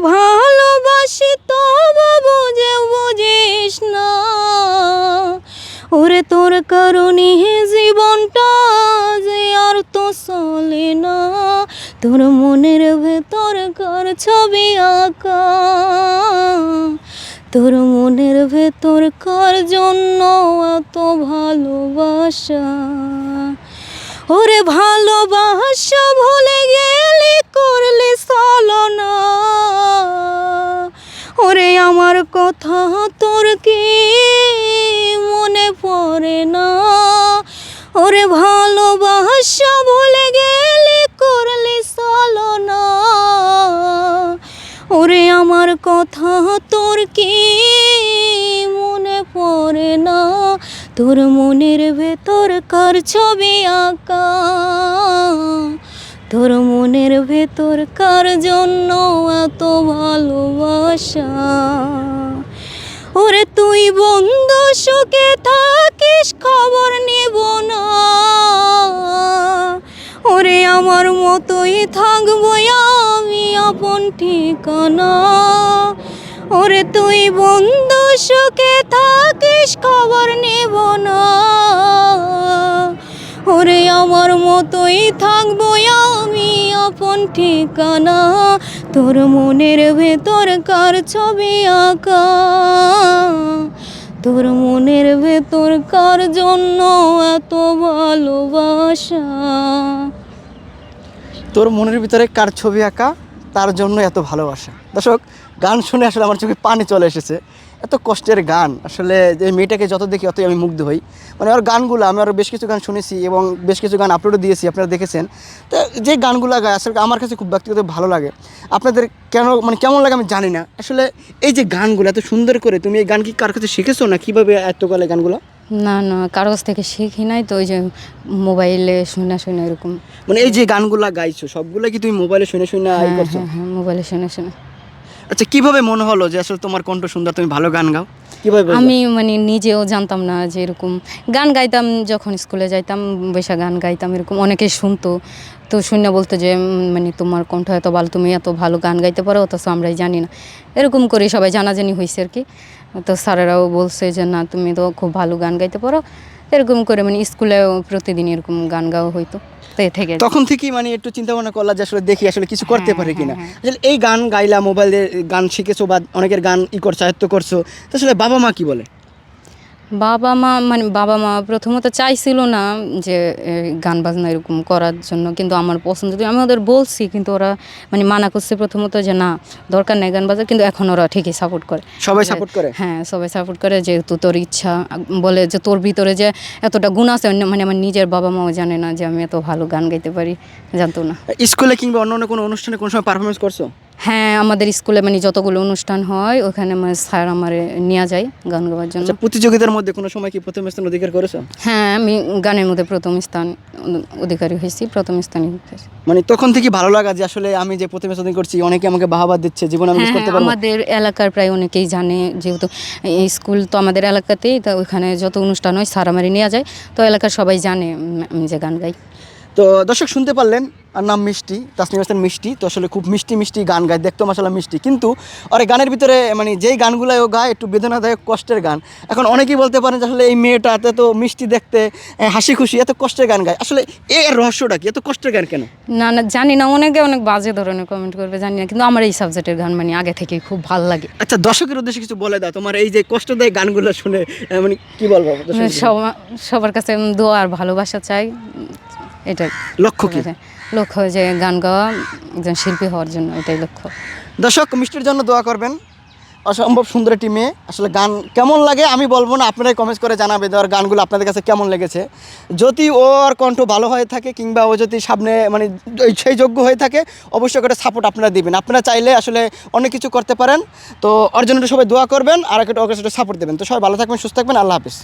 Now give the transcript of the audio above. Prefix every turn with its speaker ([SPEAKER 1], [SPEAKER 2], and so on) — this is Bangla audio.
[SPEAKER 1] ভালোবাসি তবু বুঝেও বুঝিস না। ওরে তোর কারণে জীবনটা যে আর তো চলে না। তোর মনের ভেতর কার ছবি আঁকা? তোর মনের ভেতর কার জন্য এত ভালোবাসা? ওরে ভালোবাসা ভুলে গেলে, করলে ওরে ভালোবাসা ভুলে গেলে করলে চলো না। ওরে আমার কথা তোর কি মনে পড়ে না? তোর মনের ভেতর কার ছবি আঁকা? তোর মনের ভেতর কার জন্য এত ভালোবাসা? ওরে তুই বন্ধু সুখে থাকিস, খবর নেব না। আমার মতোই থাকব আমি আপন ঠিকানা। ওরে তুই বন্ধু, সুখে থাকিস, খবর নেব না। ওরে আমার মতোই থাকব আমি আপন ঠিকানা। তোর মনের ভেতর কার ছবি আঁকা? তোর মনের ভেতর কার জন্য এত ভালোবাসা?
[SPEAKER 2] তোর মনের ভিতরে কার ছবি আঁকা, তার জন্য এত ভালোবাসা। দর্শক, গান শুনে আসলে আমার চোখে পানি চলে এসেছে। এত কষ্টের গান। আসলে যে মেয়েটাকে যত দেখি অতই আমি মুগ্ধ হই। মানে ওর গানগুলো, আমি আরও বেশ কিছু গান শুনেছি এবং বেশ কিছু গান আপলোডও দিয়েছি, আপনারা দেখেছেন। তো যে গানগুলো গায়, আসলে আমার কাছে খুব ব্যক্তিগত ভালো লাগে। আপনাদের কেন মানে কেমন লাগে আমি জানি না। আসলে এই যে গানগুলো, এত সুন্দর করে তুমি এই গান কি কার কাছে শিখেছো না কীভাবে এত গেলে গানগুলো?
[SPEAKER 1] না না কারও কাছ থেকে শিখি নাই তো ওই যে মোবাইলে শুনে শুনে এরকম।
[SPEAKER 2] মানে এই যে গানগুলা গাইছো সবগুলো কি তুমি মোবাইলে শুনে শুনে ই
[SPEAKER 1] হ্যাঁ
[SPEAKER 2] করছ?
[SPEAKER 1] হ্যাঁ হ্যাঁ মোবাইলে শুনে শুনে।
[SPEAKER 2] আচ্ছা কীভাবে মনে হলো যে আসলে তোমার কণ্ঠ সুন্দর তুমি ভালো গান গাও? কীভাবে
[SPEAKER 1] আমি মানে নিজেও জানতাম না যে এরকম গান গাইতাম যখন স্কুলে যাইতাম বৈশা গান গাইতাম এরকম অনেকে শুনতো। তো শুনে বলতো যে মানে তোমার কণ্ঠ এত ভালো তুমি এত ভালো গান গাইতে পারো অথচ আমরাই জানি না। এরকম করে সবাই জানাজানি হয়েছে আর কি। তো স্যারেরাও বলছে যে না তুমি তো খুব ভালো গান গাইতে পারো। এরকম করে মানে স্কুলে প্রতিদিন এরকম গান গাওয়া হইতো। তো এ থেকে
[SPEAKER 2] তখন থেকেই মানে একটু চিন্তা ভাবনা করলা যে আসলে দেখি আসলে কিছু করতে
[SPEAKER 1] হ্যাঁ,
[SPEAKER 2] পারে
[SPEAKER 1] হ্যাঁ,
[SPEAKER 2] কিনা।
[SPEAKER 1] হ্যাঁ।
[SPEAKER 2] আসলে এই গান গাইলা মোবাইলে গান শিখেছো বা অনেকের গান ই করছ আয়ত্ত করছ তো আসলে বাবা মা কি বলে?
[SPEAKER 1] বাবা মা মানে বাবা মা প্রথমত চাইছিল না যে গান বাজনা এরকম করার জন্য কিন্তু আমার পছন্দ আমি ওদের বলছি কিন্তু ওরা মানে মানা করছে প্রথমত যে না দরকার নেই গান বাজার কিন্তু এখন ওরা ঠিকই সাপোর্ট করে।
[SPEAKER 2] সবাই সাপোর্ট করে?
[SPEAKER 1] হ্যাঁ সবাই সাপোর্ট করে যেহেতু তোর ইচ্ছা বলে যে তোর ভিতরে যে এতটা গুণ আছে মানে আমার নিজের বাবা মাও জানে না যে আমি এত ভালো গান গাইতে পারি জানতো না।
[SPEAKER 2] স্কুলে কিংবা অন্য অন্য কোনো অনুষ্ঠানে কোনো সময় পারফরমেন্স করছ?
[SPEAKER 1] হ্যাঁ আমাদের স্কুলে মানে যতগুলো অনুষ্ঠান হয় ওখানে আমার স্যার আমার নিয়ে যায় গান গাওয়ার জন্য।
[SPEAKER 2] আচ্ছা প্রতিযোগিতার মধ্যে কোনো সময় কি প্রথম স্থান অধিকার করেছ?
[SPEAKER 1] হ্যাঁ আমি গানের মধ্যে প্রথম স্থান অধিকারী হয়েছি প্রথম স্থানে
[SPEAKER 2] মানে তখন থেকে ভালো লাগা যে আসলে আমি যে প্রথম স্থান করছি অনেকে আমাকে বাহাবা দিচ্ছে জীবনে আমি
[SPEAKER 1] হ্যাঁ
[SPEAKER 2] করতে পারব।
[SPEAKER 1] আমাদের এলাকার প্রায় অনেকেই জানে যেহেতু এই স্কুল তো আমাদের এলাকাতেই তো ওখানে যত অনুষ্ঠান হয় সার আমারই নেওয়া যায়। তো এলাকার সবাই জানে আমি যে গান গাই।
[SPEAKER 2] তো দর্শক শুনতে পারলেন আর নাম মিষ্টি তাসনিম হাসান মিষ্টি তো আসলে খুব মিষ্টি মিষ্টি গান গায় দেখতো মাসালা মিষ্টি। কিন্তু আর গানের ভিতরে মানে যেই গানগুলো ও গায় একটু বেদনাদায়ক কষ্টের গান। এখন অনেকেই বলতে পারেন যে আসলে এই মেয়েটা এত তো মিষ্টি দেখতে হাসি খুশি এত কষ্টের গান গায়। আসলে এর রহস্যটা কি? এত কষ্টের গান কেন?
[SPEAKER 1] না না জানি না অনেকে অনেক বাজে ধরনের কমেন্ট করবে জানি না কিন্তু আমার এই সাবজেক্টের গান মানে আগে থেকে খুব ভালো লাগে।
[SPEAKER 2] আচ্ছা দর্শকের উদ্দেশ্যে কিছু বলে দাও তোমার এই যে কষ্টদায়ক গানগুলো শুনে মানে কি বলব?
[SPEAKER 1] সবার কাছে দোয়া আর ভালোবাসা চাই। এটাই
[SPEAKER 2] লক্ষ্য কি?
[SPEAKER 1] লক্ষ্য যে গান গাওয়া একজন শিল্পী হওয়ার জন্য এটাই লক্ষ্য।
[SPEAKER 2] দর্শক মিষ্টির জন্য দোয়া করবেন। অসম্ভব সুন্দর একটি মেয়ে। আসলে গান কেমন লাগে আমি বলব না আপনারাই কমেন্টস করে জানাবে দেওয়ার গানগুলো আপনাদের কাছে কেমন লেগেছে। যদি ওর কণ্ঠ ভালো হয়ে থাকে কিংবা ও যদি সামনে মানে সেই যোগ্য হয়ে থাকে অবশ্যই একটা সাপোর্ট আপনারা দিবেন। আপনারা চাইলে আসলে অনেক কিছু করতে পারেন। তো ওর জন্য একটু সবাই দোয়া করবেন আর একটা ওকে সাপোর্ট দেবেন। তো সবাই ভালো থাকবেন সুস্থ থাকবেন আল্লাহ হাফিজ।